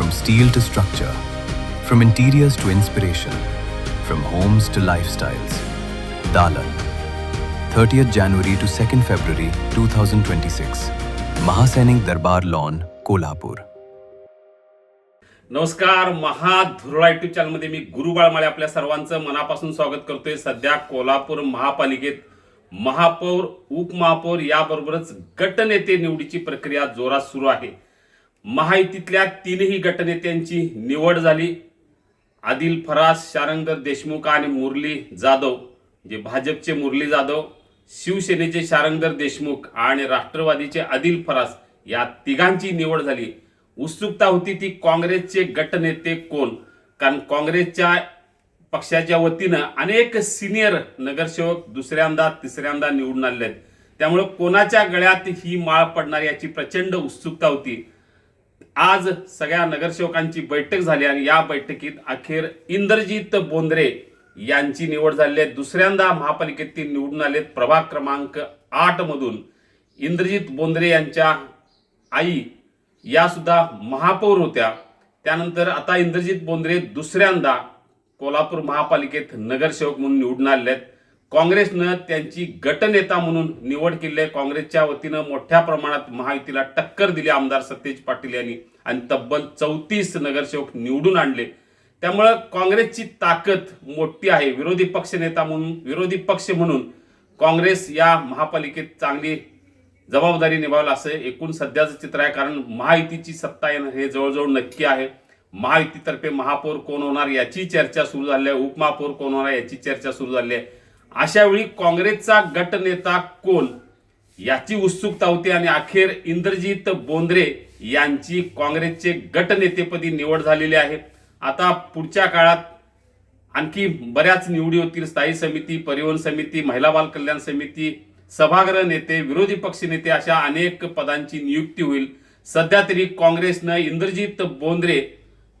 From steel to structure, from interiors to inspiration, from homes to lifestyles. Dalan, 30th January to 2nd February 2026. Mahasainik Darbar Lawn, Kolhapur. नमस्कार महाधुरळा YouTube चॅनलमध्ये मी गुरु बाळमाळे आपल्या सर्वांचं मनापासून स्वागत करतोय सध्या कोल्हापूर महापालिकेत महापौर उपमहापौर याबरोबरच गटनेते निवडीची प्रक्रिया जोरात सुरू आहे महायुतीतल्या तीनही गटनेत्यांची निवड झाली. आदिल फरास शारंग देशमुख आणि मुरली जाधव जे भाजपचे मुरली जाधव शिवसेनेचे शारंगधर देशमुख आणि राष्ट्रवादीचे आदिल फरास या तिघांची निवड झाली. उत्सुकता होती ती काँग्रेसचे गटनेते कोण? कारण काँग्रेसच्या पक्षाच्या वतीनं अनेक सिनियर नगरसेवक दुसऱ्यांदा तिसऱ्यांदा निवडून आले आहेत. त्यामुळे कोणाच्या गळ्यात ही माळ पडणार याची प्रचंड उत्सुकता होती. आज सगळ्या नगरसेवकांची बैठक झाली आणि या बैठकीत अखेर इंद्रजित बोंद्रे यांची निवड झाली आहे. दुसऱ्यांदा महापालिकेत ती निवडून आलेत. प्रभाग क्रमांक आठ मधून इंद्रजित बोंद्रे यांच्या आई या सुद्धा महापौर होत्या. त्यानंतर आता इंद्रजित बोंद्रे दुसऱ्यांदा कोल्हापूर महापालिकेत नगरसेवक म्हणून निवडून आले आहेत काँग्रेसनं त्यांची गटनेता म्हणून निवड केली आहे. काँग्रेसच्या वतीनं मोठ्या प्रमाणात महायुतीला टक्कर दिली आमदार सतेज पाटील यांनी. आणि तब्बल चौतीस नगरसेवक निवडून आणले. त्यामुळं काँग्रेसची ताकद मोठी आहे. विरोधी पक्ष नेता म्हणून विरोधी पक्ष म्हणून काँग्रेस या महापालिकेत चांगली जबाबदारी निभावला असं एकूण सध्याचं चित्र आहे. कारण महायुतीची सत्ता येणं हे जवळजवळ नक्की आहे. महायुतीतर्फे महापौर कोण होणार याची चर्चा सुरू झाली आहे. उपमहापौर कोण होणार याची चर्चा सुरू झाली आहे. अशा वेळी काँग्रेसचा गटनेता कोण? याची उत्सुकता होती आणि अखेर इंद्रजित बोंद्रे यांची काँग्रेसचे गटनेतेपदी निवड झालेली आहे. आता पुढच्या काळात आणखी बऱ्याच निवडी होतील. स्थायी समिती परिवहन समिती महिला बाल कल्याण समिती सभागृह नेते विरोधी पक्ष नेते अशा अनेक पदांची नियुक्ती होईल. सध्या तरी काँग्रेसनं इंद्रजित बोंद्रे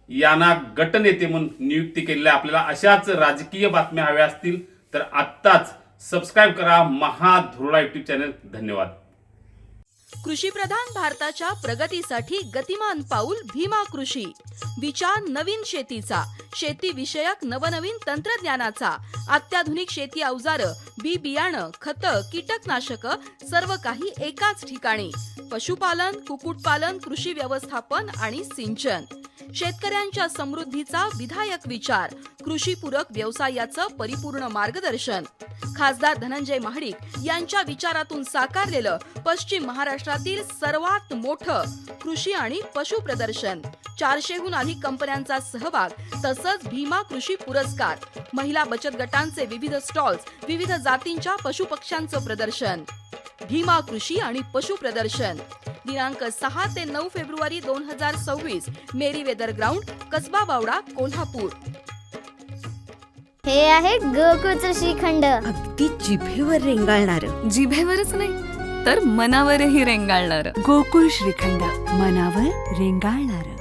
यांना गटनेते म्हणून नियुक्ती केलेली आहे. आपल्याला अशाच राजकीय बातम्या हव्या असतील. तर आत्ताच सबस्क्राईब करा महाधुरळा युट्यूब चॅनल धन्यवाद. कृषीप्रधान भारताच्या प्रगतीसाठी गतिमान पाऊल भीमा कृषी. विचार नवीन शेतीचा शेती विषयक नवनवीन तंत्रज्ञानाचा अत्याधुनिक शेती अवजार बी बियाणं खत कीटकनाशक सर्व काही एकाच ठिकाणी. पशुपालन कुक्कुटपालन कृषी व्यवस्थापन आणि सिंचन. शेतकऱ्यांच्या समृद्धीचा विधायक विचार कृषीपूरक व्यवसायाचं परिपूर्ण मार्गदर्शन. खासदार धनंजय महाडिक यांच्या विचारातून साकारलेलं पश्चिम महाराष्ट्रातील सर्वात मोठं कृषी आणि पशु प्रदर्शन. चारशेहून अधिक कंपन्यांचा सहभाग तसंच भीमा कृषी पुरस्कार महिला बचत गटांचे विविध स्टॉल्स विविध जातींच्या पशुपक्ष्यांचं प्रदर्शन. भीमा कृषी आणि पशु प्रदर्शन. दिनांक सहा ते नऊ फेब्रुवारी दोन हजार सव्वीस. Meri Weather Ground Kasba Bawda Kolhapur. हे आहे गोकुळचं श्रीखंड. अगदी जिभेवर रेंगाळणार. जिभेवरच नाही तर मनावरही रेंगाळणार. गोकुळ श्रीखंड मनावर रेंगाळणार.